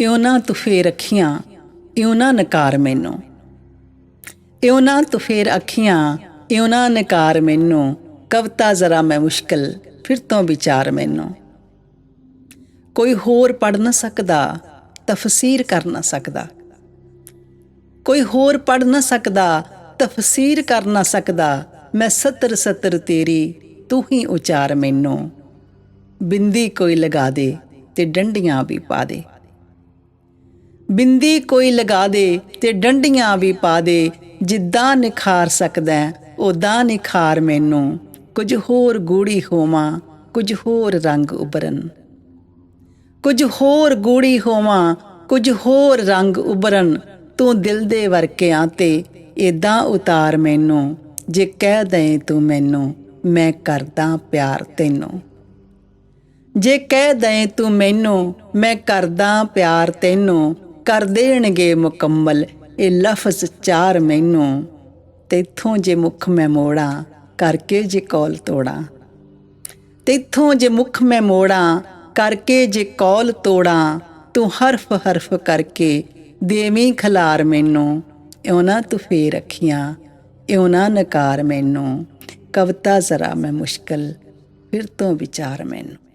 ਇਉਂ ਨਾ ਤੁਫੇਰ ਅੱਖੀਆਂ ਇਉਂ ਨਾ ਨਕਾਰ ਮੈਨੂੰ? ਇਉਂ ਨਾ ਤੁਫੇਰ ਅੱਖੀਆਂ ਇਉਂ ਨਾ ਨਕਾਰ ਮੈਨੂੰ? ਕਵਤਾ ਜ਼ਰਾ ਮੈਂ ਮੁਸ਼ਕਲ, ਫਿਰ ਤੋਂ ਵਿਚਾਰ ਮੈਨੂੰ। ਕੋਈ ਹੋਰ ਪੜ ਨਾ ਸਕਦਾ, ਤਫਸੀਰ ਕਰ ਨਾ ਸਕਦਾ। ਕੋਈ ਹੋਰ ਪੜ ਨਾ ਸਕਦਾ, ਤਫਸੀਰ ਕਰ ਨਾ ਸਕਦਾ, ਮੈਂ ਸਤਰ ਸਤਰ ਤੇਰੀ, ਤੂੰ ਹੀ ਉਚਾਰ ਮੈਨੂੰ। ਬਿੰਦੀ ਕੋਈ ਲਗਾ ਦੇ ਤੇ ਡੰਡੀਆਂ ਵੀ ਪਾ ਦੇ। ਬਿੰਦੀ ਕੋਈ ਲਗਾ ਦੇ ਤੇ ਡੰਡੀਆਂ ਵੀ ਪਾ ਦੇ, ਜਿੱਦਾਂ ਨਿਖਾਰ ਸਕਦਾ ਉਦਾਂ ਨਿਖਾਰ ਮੈਨੂੰ। ਕੁਝ ਹੋਰ ਗੂੜੀ ਹੋਵਾਂ, ਕੁਝ ਹੋਰ ਰੰਗ ਉਭਰਨ। ਕੁਝ ਹੋਰ ਗੂੜੀ ਹੋਵਾਂ, ਕੁਝ ਹੋਰ ਰੰਗ ਉਭਰਨ, ਤੂੰ ਦਿਲ ਦੇ ਵਰਕਿਆਂ ਤੇ ਏਦਾਂ ਉਤਾਰ ਮੈਨੂੰ, ਜੇ ਕਹਿ ਦੇ ਤੂੰ ਮੈਨੂੰ, ਮੈਂ ਕਰਦਾ ਪਿਆਰ ਤੈਨੂੰ। ਜੇ ਕਹਿ ਦੇ ਤੂੰ ਮੈਨੂੰ, ਮੈਂ ਕਰਦਾ ਪਿਆਰ ਤੈਨੂੰ ਕਰ ਦੇਣਗੇ ਮੁਕੰਮਲ। ਇਹ ਲਫ਼ਜ਼ ਚਾਰ ਮੈਨੂੰ, ਤੇਥੋਂ ਜੇ ਮੁਖ ਮੈਂ ਮੋੜਾਂ, ਕਰਕੇ ਜੇ ਕੌਲ ਤੋੜਾਂ। ਤੇਥੋਂ ਜੇ ਮੁਖ ਮੈਂ ਮੋੜਾਂ, ਕਰਕੇ ਜੇ ਕੌਲ ਤੋੜਾਂ, ਤੂੰ ਹਰਫ ਹਰਫ ਕਰਕੇ ਦੇਵੀਂ ਖਲਾਰ ਮੈਨੂੰ। ਇਉਂ ਨਾ ਤੂੰ ਫੇਰ ਰੱਖੀਆਂ, ਇਉਂ ਨਾ ਨਕਾਰ ਮੈਨੂੰ। ਕਵਤਾ ਜ਼ਰਾ ਮੈਂ ਮੁਸ਼ਕਲ, ਫਿਰ ਤੋਂ ਵਿਚਾਰ ਮੈਨੂੰ।